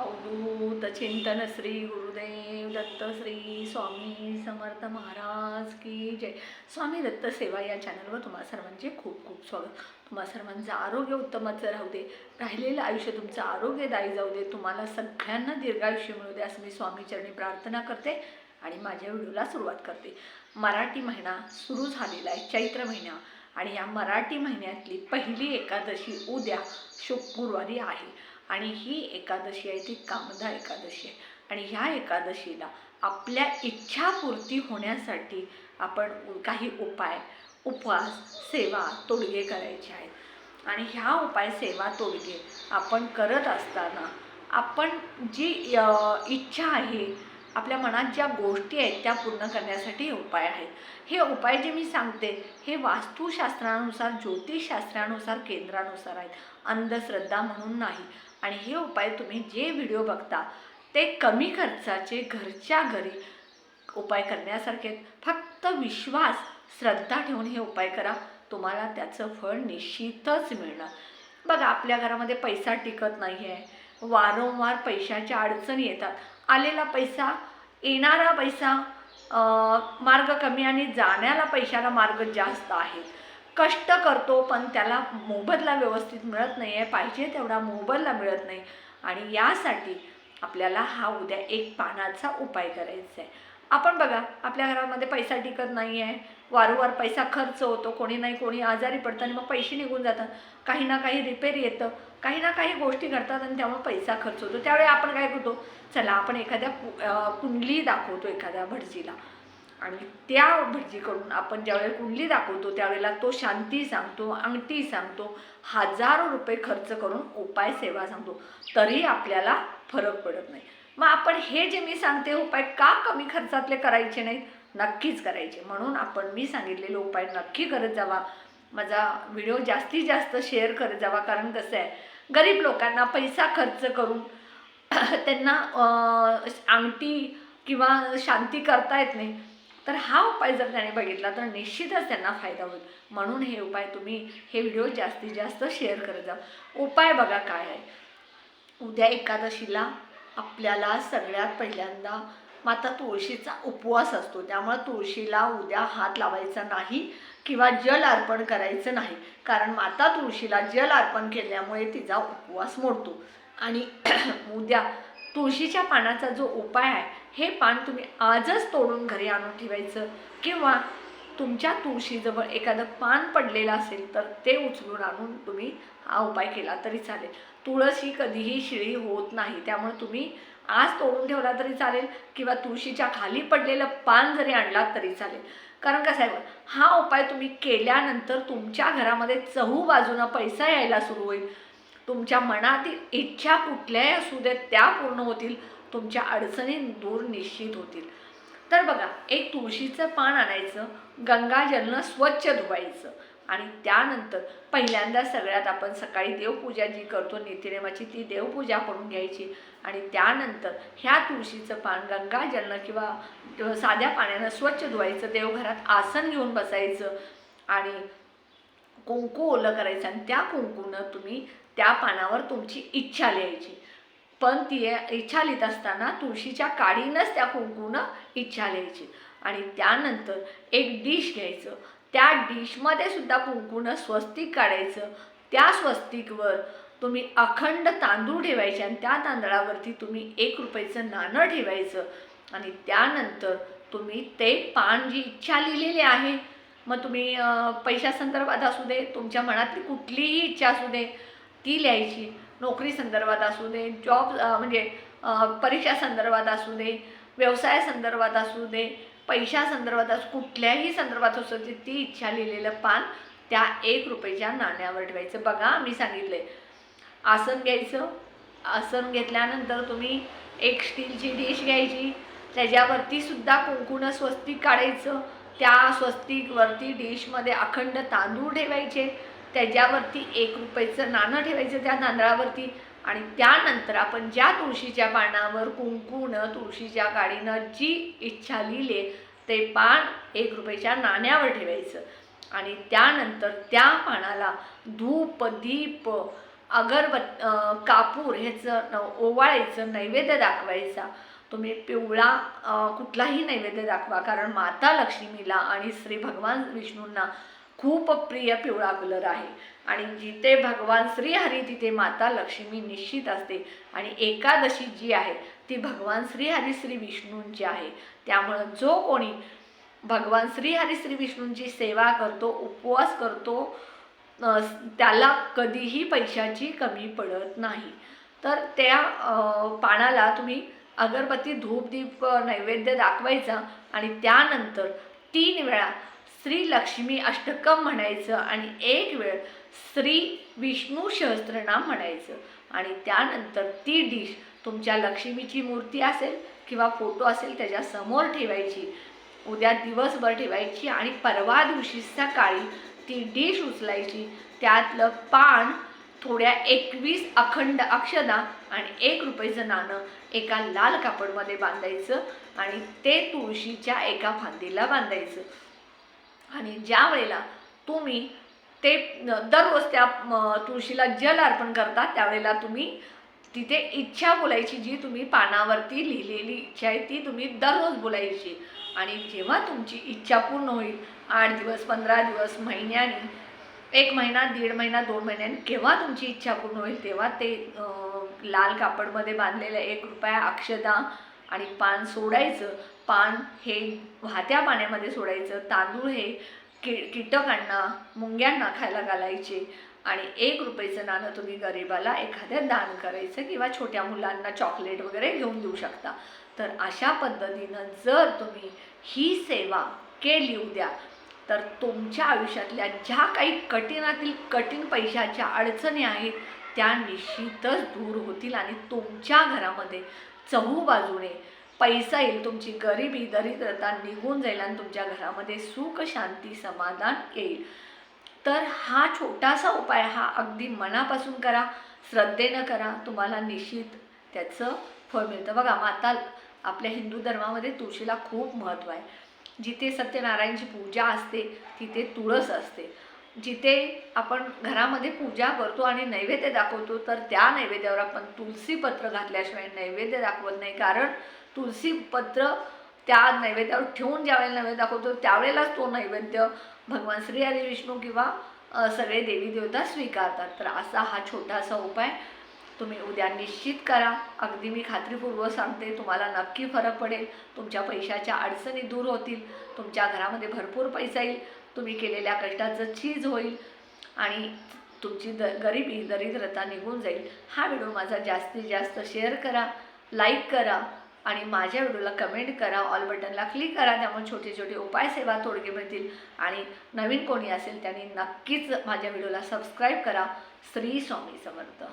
अवधूत चिंतन श्री गुरुदेव दत्त श्री स्वामी समर्थ महाराज की जय. स्वामी दत्त सेवा या चॅनलवर तुम्हा सर्वांचे खूप खूप स्वागत. तुम्हा सर्वांचं आरोग्य उत्तमाचं राहू दे. राहिलेलं आयुष्य तुमचं आरोग्यदायी जाऊ दे. तुम्हाला सगळ्यांना दीर्घायुष्य मिळू दे असं मी स्वामीचरणी प्रार्थना करते आणि माझ्या व्हिडिओला सुरुवात करते. मराठी महिना सुरू झालेला आहे चैत्र महिना. आणि या मराठी महिन्यातली पहिली एकादशी उद्या शुक्रवारी आहे. आणि ही एकादशी आहे ती कामदा एकादशी आहे. आणि ह्या एकादशीला आपल्या इच्छापूर्ती होण्यासाठी आपण काही उपाय उपवास सेवा तोडगे करायचे आहेत. आणि ह्या उपाय सेवा तोडगे आपण करत असताना आपण जी इच्छा आहे आपल्या मनात ज्या गोष्टी आहेत त्या पूर्ण करण्यासाठी हे उपाय आहेत. हे उपाय जे मी सांगते हे वास्तुशास्त्रानुसार ज्योतिषशास्त्रानुसार केंद्रानुसार आहेत. अंधश्रद्धा म्हणून नाही. आणि हे उपाय तुम्ही जे व्हिडिओ बघता ते कमी खर्चाचे घरच्या घरी उपाय करण्यासारखे आहेत. फक्त विश्वास श्रद्धा ठेवून हे उपाय करा. तुम्हाला त्याचं फळ निश्चितच मिळणार. बघा आपल्या घरामध्ये पैसा टिकत नाही आहे वारंवार पैशाच्या अडचणी येतात. आलेला पैसा येणारा पैसा मार्ग कमी आणि जाण्याला पैशाला मार्ग जास्त आहे कष्ट करतो पण त्याला मोबदला व्यवस्थित मिळत नाही आहे पाहिजे तेवढा मोबदला मिळत नाही. आणि यासाठी आपल्याला हा उद्या एक पानाचा उपाय करायचा आहे आपण बघा आपल्या घरामध्ये पैसा टिकत नाही आहे वारंवार पैसा खर्च होतो कोणी नाही कोणी आजारी पडतं आणि मग पैसे निघून जातात. काही ना काही रिपेअर येतं काही ना काही गोष्टी घडतात आणि त्यामुळे पैसा खर्च होतो. त्यावेळी आपण काय करतो? चला आपण एखाद्या कुंडली दाखवतो एखाद्या भटजीला. आणि त्या भटजीकडून आपण ज्यावेळेला कुंडली दाखवतो त्यावेळेला तो शांती सांगतो अंगठी सांगतो हजारो रुपये खर्च करून उपाय सेवा सांगतो. तरी आपल्याला फरक पडत नाही. मग आपण हे जे मी सांगते उपाय का कमी खर्चातले करायचे नाहीत? नक्कीच करायचे. म्हणून आपण मी सांगितलेले उपाय नक्की करत जावा. माझा व्हिडिओ जास्तीत जास्त शेअर करत जावा. कारण कसं आहे गरीब लोकांना पैसा खर्च करून त्यांना अंगठी किंवा शांती करता येत नाही. तर हा उपाय जर त्याने बघितला तर निश्चितच त्यांना फायदा होईल. म्हणून हे उपाय तुम्ही हे व्हिडिओ जास्तीत जास्त शेअर करत जा. उपाय बघा काय आहे. उद्या एकादशीला आपल्याला सगळ्यात पहिल्यांदा माता तुळशीचा उपवास असतो. त्यामुळे तुळशीला उद्या हात लावायचा नाही किंवा जल अर्पण करायचं नाही. कारण माता तुळशीला जल अर्पण केल्यामुळे तिचा उपवास मोडतो. आणि उद्या तुळशीच्या पानाचा जो उपाय आहे हे पान तुम्ही आजच तोडून घरी आणून ठेवायचं. किंवा तुमच्या तुळशीजवळ एखादं पान पडलेलं असेल तर ते उचलून आणून तुम्ही हा उपाय केला तरी चालेल. तुळस ही कधीही शिळी होत नाही त्यामुळे तुम्ही आज तोडून ठेवला तरी चालेल किंवा तुळशीच्या खाली पडलेलं पान जरी आणलात तरी चालेल. कारण कसं आहे हा उपाय तुम्ही केल्यानंतर तुमच्या घरामध्ये चहू बाजूनं पैसा यायला सुरू होईल. तुमच्या मनातील इच्छा कुठल्याही असू देत त्या पूर्ण होतील. तुमच्या अडचणी दूर निश्चित होतील. तर बघा एक तुळशीचं पान आणायचं गंगाजलनं स्वच्छ धुवायचं आणि त्यानंतर पहिल्यांदा सगळ्यात आपण सकाळी देवपूजा जी करतो नित्यनेमाची ती देवपूजा करून घ्यायची आणि त्यानंतर ह्या तुळशीचं पान गंगाजलनं किंवा साध्या पाण्यानं स्वच्छ धुवायचं देवघरात आसन घेऊन बसायचं आणि कुंकू ओलं करायचं आणि त्या कुंकूनं तुम्ही त्या पानावर तुमची इच्छा लिहायची. पण ती इच्छा लिहित असताना तुळशीच्या काडीनंच त्या कुंकूनं इच्छा लिहायची. आणि त्यानंतर एक डिश घ्यायचं. त्या डिशमध्ये सुद्धा कुंकूनं स्वस्तिक काढायचं. त्या स्वस्तिकवर तुम्ही अखंड तांदूळ ठेवायचे आणि त्या तांदळावरती तुम्ही एक रुपयाचं नाणं ठेवायचं. आणि त्यानंतर तुम्ही ते पान जी इच्छा लिहिलेली आहे मग तुम्ही पैशासंदर्भात असू दे तुमच्या मनातली कुठलीही इच्छा असू दे ती लिहायची. नोकरी संदर्भात असू दे जॉब म्हणजे परीक्षा संदर्भात असू दे व्यवसाय संदर्भात असू दे पैशा संदर्भात असू कुठल्याही संदर्भात असू दे ती इच्छा लिहिलेलं पान त्या एक रुपयाच्या नाण्यावर ठेवायचं. बघा मी सांगितलंय. आसन घ्यायचं. आसन घेतल्यानंतर तुम्ही एक स्टीलची डिश घ्यायची. त्याच्यावरती सुद्धा स्वस्तिक काढायचं. त्या स्वस्तिकवरती डिशमध्ये अखंड तांदूळ ठेवायचे. त्याच्यावरती एक रुपयाचं नाणं ठेवायचं त्या नांदळावरती. आणि त्यानंतर आपण ज्या तुळशीच्या पानावर कुंकून तुळशीच्या काडीनं जी इच्छा लिहिले ते पान एक रुपयाच्या नाण्यावर ठेवायचं. आणि त्यानंतर त्या पानाला धूप दीप अगरबत कापूर ह्याचं न- ओवाळायचं नैवेद्य दाखवायचा. तुम्ही पिवळा कुठलाही नैवेद्य दाखवा कारण माता लक्ष्मीला आणि श्री भगवान विष्णूंना खूप प्रिय पिवळा कलर आहे. आणि जिथे भगवान श्रीहरी तिथे माता लक्ष्मी निश्चित असते. आणि एकादशी जी आहे ती भगवान श्रीहरी श्री विष्णूंची आहे. त्यामुळं जो कोणी भगवान श्रीहरी श्री विष्णूंची सेवा करतो उपवास करतो त्याला कधीही पैशाची कमी पडत नाही. तर त्या पानाला तुम्ही अगरबत्ती धूप दीप नैवेद्य दाखवायचा आणि त्यानंतर तीन वेळा श्री लक्ष्मी अष्टकम म्हणायचं आणि एक वेळ श्री विष्णू सहस्त्रनाम म्हणायचं. आणि त्यानंतर ती डिश तुमच्या लक्ष्मीची मूर्ती असेल किंवा फोटो असेल त्याच्यासमोर ठेवायची. उद्या दिवसभर ठेवायची आणि परवा दिवशी सकाळी ती डिश उचलायची. त्यातलं पान थोड्या एकवीस अखंड अक्षदा आणि एक रुपयाचं नाणं एका लाल कापडमध्ये बांधायचं आणि ते तुळशीच्या एका फांदीला बांधायचं. आणि ज्या वेळेला तुम्ही ते दररोज त्या तुळशीला जल अर्पण करता त्यावेळेला तुम्ही तिथे इच्छा बोलायची जी तुम्ही पानावरती लिहिलेली इच्छा आहे ती तुम्ही दररोज बोलायची. आणि जेव्हा तुमची इच्छा पूर्ण होईल आठ दिवस पंधरा दिवस महिन्यानी एक महिना दीड महिना दोन महिन्यानी केव्हा तुमची इच्छा पूर्ण होईल तेव्हा ते लाल कापडमध्ये बांधलेलं एक रुपया अक्षदा आणि पान सोडायचं. पान हे वाहत्या पाण्यामध्ये सोडायचं. तांदूळ हे कि कीटकांना मुंग्यांना खायला घालायचे. आणि एक रुपयाचं नाणं तुम्ही गरिबाला एखाद्या दान करायचं किंवा छोट्या मुलांना चॉकलेट वगैरे घेऊन देऊ शकता. तर अशा पद्धतीनं जर तुम्ही ही सेवा केली उद्या तर तुमच्या आयुष्यातल्या ज्या काही कठीणातील कठीण पैशाच्या अडचणी आहेत त्या निश्चितच दूर होतील आणि तुमच्या घरामध्ये चहू बाजूने. पैसा येईल तुमची. गरिबी दरिद्रता निघून जाईल आणि तुमच्या घरामध्ये सुख शांती समाधान येईल. तर हा छोटासा उपाय हा अगदी मनापासून करा. श्रद्धेनं करा. तुम्हाला निश्चित त्याचं फळ मिळतं. बघा माता आपल्या हिंदू धर्मामध्ये तुळशीला खूप महत्त्व आहे. जिथे सत्यनारायणची पूजा असते तिथे तुळस असते. जिथे आपण घरामध्ये पूजा करतो आणि नैवेद्य दाखवतो तर त्या नैवेद्यावर आपण तुलसीपत्र घातल्याशिवाय नैवेद्य दाखवत नाही. कारण तुलसीपत्र त्या नैवेद्यावर ठेवून ज्यावेळेला नैवेद्य दाखवतो त्यावेळेलाच तो नैवेद्य भगवान श्री हरी विष्णू किंवा सगळे देवी देवता स्वीकारतात. तर असा हा छोटासा उपाय तुम्ही उद्या निश्चित करा. अगदी मी खात्रीपूर्वक सांगते तुम्हाला नक्की फरक पडेल. तुमच्या पैशाच्या अडचणी दूर होतील. तुमच्या घरामध्ये भरपूर पैसा येईल. तुम्ही केलेल्या कष्टाचं चीज होईल आणि तुमची द गरिबी दरिद्रता निघून जाईल. हा व्हिडिओ माझा जास्तीत जास्त शेअर करा लाईक करा आणि माझ्या व्हिडिओला कमेंट करा ऑल बटनला क्लिक करा त्यामुळे छोटे छोटे उपाय सेवा तोडगे मिळतील. आणि नवीन कोणी असेल त्यांनी नक्कीच माझ्या व्हिडिओला सबस्क्राईब करा. श्री स्वामी समर्थ.